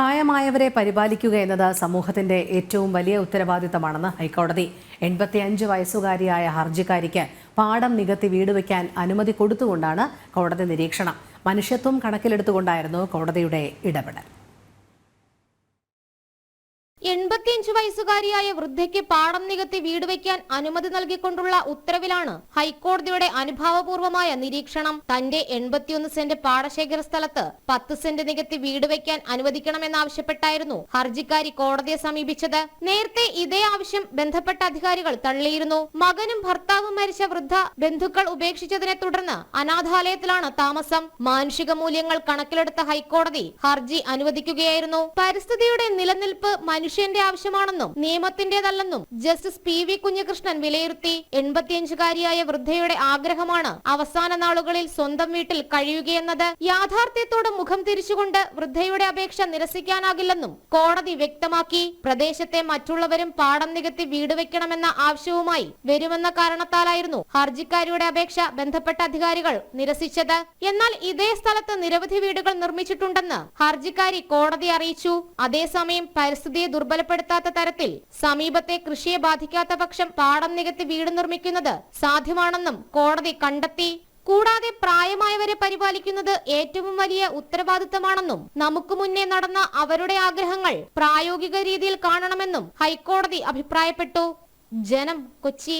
പ്രായമായവരെ പരിപാലിക്കുക എന്നത് സമൂഹത്തിന്റെ ഏറ്റവും വലിയ ഉത്തരവാദിത്തമാണെന്ന് ഹൈക്കോടതി. എൺപത്തിയഞ്ച് വയസ്സുകാരിയായ ഹർജിക്കാരിക്ക് പാടം നികത്തി വീട് വയ്ക്കാൻ അനുമതി കൊടുത്തുകൊണ്ടാണ് കോടതി നിരീക്ഷണം. മനുഷ്യത്വം കണക്കിലെടുത്തുകൊണ്ടായിരുന്നു കോടതിയുടെ ഇടപെടൽ. എൺപത്തിയഞ്ച് വയസ്സുകാരിയായ വൃദ്ധയ്ക്ക് പാടം നികത്തി വീട് വയ്ക്കാൻ അനുമതി നൽകിക്കൊണ്ടുള്ള ഉത്തരവിലാണ് ഹൈക്കോടതിയുടെ അനുഭാവപൂർവമായ നിരീക്ഷണം. തന്റെ എൺപത്തിയൊന്ന് സെന്റ് പാടശേഖര സ്ഥലത്ത് പത്ത് സെന്റ് നികത്തി വീട് വയ്ക്കാൻ അനുവദിക്കണമെന്നാവശ്യപ്പെട്ടായിരുന്നു ഹർജിക്കാരി കോടതിയെ സമീപിച്ചത്. നേരത്തെ ഇതേ ആവശ്യം ബന്ധപ്പെട്ട അധികാരികൾ തള്ളിയിരുന്നു. മകനും ഭർത്താവും മരിച്ച വൃദ്ധ ബന്ധുക്കൾ ഉപേക്ഷിച്ചതിനെ തുടർന്ന് അനാഥാലയത്തിലാണ് താമസം. മാനുഷിക മൂല്യങ്ങൾ കണക്കിലെടുത്ത ഹൈക്കോടതി ഹർജി അനുവദിക്കുകയായിരുന്നു. പരിസ്ഥിതിയുടെ നിലനിൽപ്പ് മനുഷ്യന്റെ ആവശ്യമാണെന്നും നിയമത്തിന്റേതല്ലെന്നും ജസ്റ്റിസ് പി വി കുഞ്ഞികൃഷ്ണൻ വിലയിരുത്തി. എൺപത്തിയഞ്ചുകാരിയായ വൃദ്ധയുടെ ആഗ്രഹമാണ് അവസാന നാളുകളിൽ സ്വന്തം വീട്ടിൽ കഴിയുകയെന്നത്. യാഥാർത്ഥ്യത്തോട് മുഖം തിരിച്ചുകൊണ്ട് വൃദ്ധയുടെ അപേക്ഷ നിരസിക്കാനാകില്ലെന്നും കോടതി വ്യക്തമാക്കി. പ്രദേശത്തെ മറ്റുള്ളവരും പാടം നികത്തി വീട് വെക്കണമെന്ന ആവശ്യവുമായി വരുമെന്ന കാരണത്താലായിരുന്നു ഹർജിക്കാരിയുടെ അപേക്ഷ ബന്ധപ്പെട്ട അധികാരികൾ നിരസിച്ചത്. എന്നാൽ ഇതേ സ്ഥലത്ത് നിരവധി വീടുകൾ നിർമ്മിച്ചിട്ടുണ്ടെന്ന് ഹർജിക്കാരി കോടതി അറിയിച്ചു. അതേസമയം പരിസ്ഥിതിയെ ദുർബലപ്പെടുത്താത്ത തരത്തിൽ സമീപത്തെ കൃഷിയെ ബാധിക്കാത്ത പക്ഷം പാടം നികത്തി വീട് നിർമ്മിക്കുന്നത് സാധ്യമാണെന്നും കോടതി കണ്ടെത്തി. കൂടാതെ പ്രായമായവരെ പരിപാലിക്കുന്നത് ഏറ്റവും വലിയ ഉത്തരവാദിത്തമാണെന്നും നമുക്ക് മുന്നേ നടന്ന അവരുടെ ആഗ്രഹങ്ങൾ പ്രായോഗിക രീതിയിൽ കാണണമെന്നും ഹൈക്കോടതി അഭിപ്രായപ്പെട്ടു. ജനം കൊച്ചി.